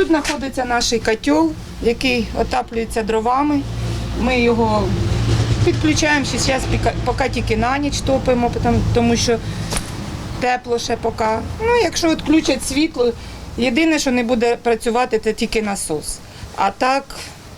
Тут знаходиться наш котел, який отаплюється дровами. Ми його підключаємо ще зараз, поки тільки на ніч топимо, тому- що тепло ще поки. Ну, якщо відключать світло, єдине, що не буде працювати, це тільки насос. А так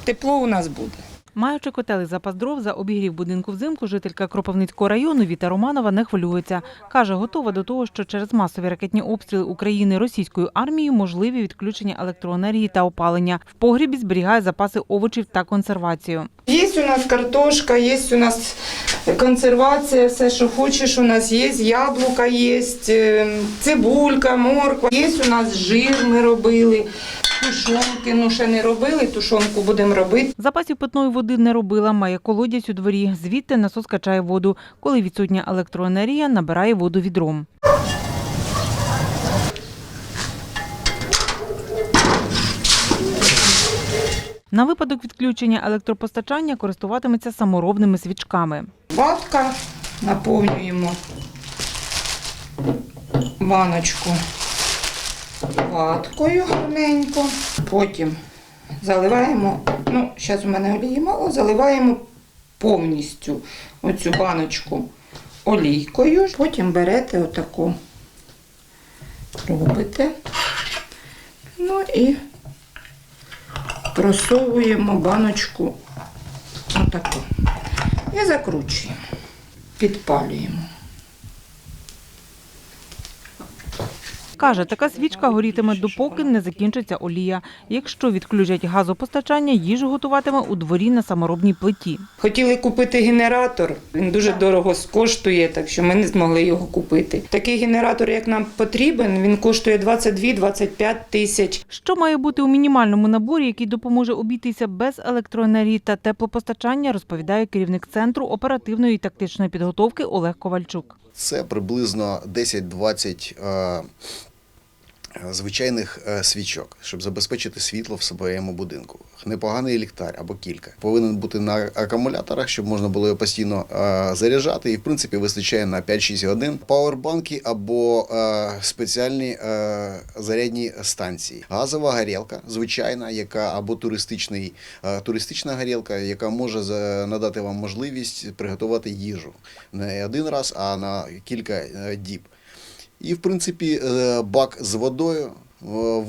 тепло у нас буде. Маючи котел і запас дров за обігрів будинку взимку, жителька Кропивницького району Віта Романова не хвилюється. Каже, готова до того, що через масові ракетні обстріли України російською армією можливі відключення електроенергії та опалення. В погрібі зберігає запаси овочів та консервацію. Є у нас картошка, є у нас консервація, все, що хочеш, у нас є, яблука є, е, цибулька, морква. Є у нас жир, ми робили, тушонки, ну ще не робили, тушонку будемо робити. Запасів питної води не робила, має колодязь у дворі. Звідти насос качає воду. Коли відсутня електроенергія, набирає воду відром. На випадок відключення електропостачання користуватиметься саморобними свічками. Ватка, наповнюємо баночку ваткою гарненько. Потім заливаємо, ну, зараз у мене олії мало, заливаємо повністю оцю баночку олійкою. Потім берете отаку, робите. Ну і просовуємо баночку отаку. І закручуємо, підпалюємо. Каже, така свічка горітиме допоки не закінчиться олія. Якщо відключать газопостачання, їжу готуватиме у дворі на саморобній плиті. Хотіли купити генератор, він дуже дорого коштує, так що ми не змогли його купити. Такий генератор, як нам потрібен, він коштує 22-25 тисяч. Що має бути у мінімальному наборі, який допоможе обійтися без електроенергії та теплопостачання, розповідає керівник центру оперативної і тактичної підготовки Олег Ковальчук. Це приблизно 10-20 е, звичайних е, свічок, щоб забезпечити світло в своєму будинку. Непоганий ліхтар або кілька. Повинен бути на акумуляторах, щоб можна було його постійно е, заряджати. І, в принципі, вистачає на 5-6 годин. Пауербанки або е, спеціальні е, зарядні станції. Газова горілка, звичайна, яка або туристичний, е, туристична горілка, яка може за- надати вам можливість приготувати їжу не один раз, а на кілька е, діб. І, в принципі, е, бак з водою е,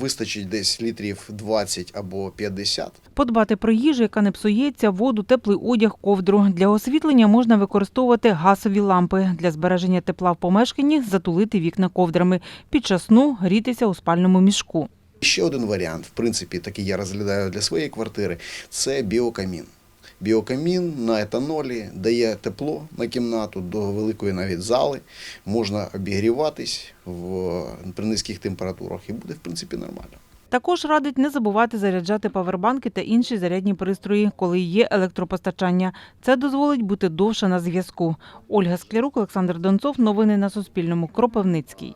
вистачить десь літрів 20 або 50. Подбати про їжу, яка не псується, воду, теплий одяг, ковдру. Для освітлення можна використовувати газові лампи. Для збереження тепла в помешканні затулити вікна ковдрами. Під час сну грітися у спальному мішку. Ще один варіант, в принципі, такий я розглядаю для своєї квартири, це біокамін. Біокамін на етанолі дає тепло на кімнату до великої навіть зали. Можна обігріватись в, при низьких температурах і буде, в принципі, нормально. Також радить не забувати заряджати павербанки та інші зарядні пристрої, коли є електропостачання. Це дозволить бути довше на зв'язку. Ольга Склярук, Олександр Донцов. Новини на Суспільному. Кропивницький.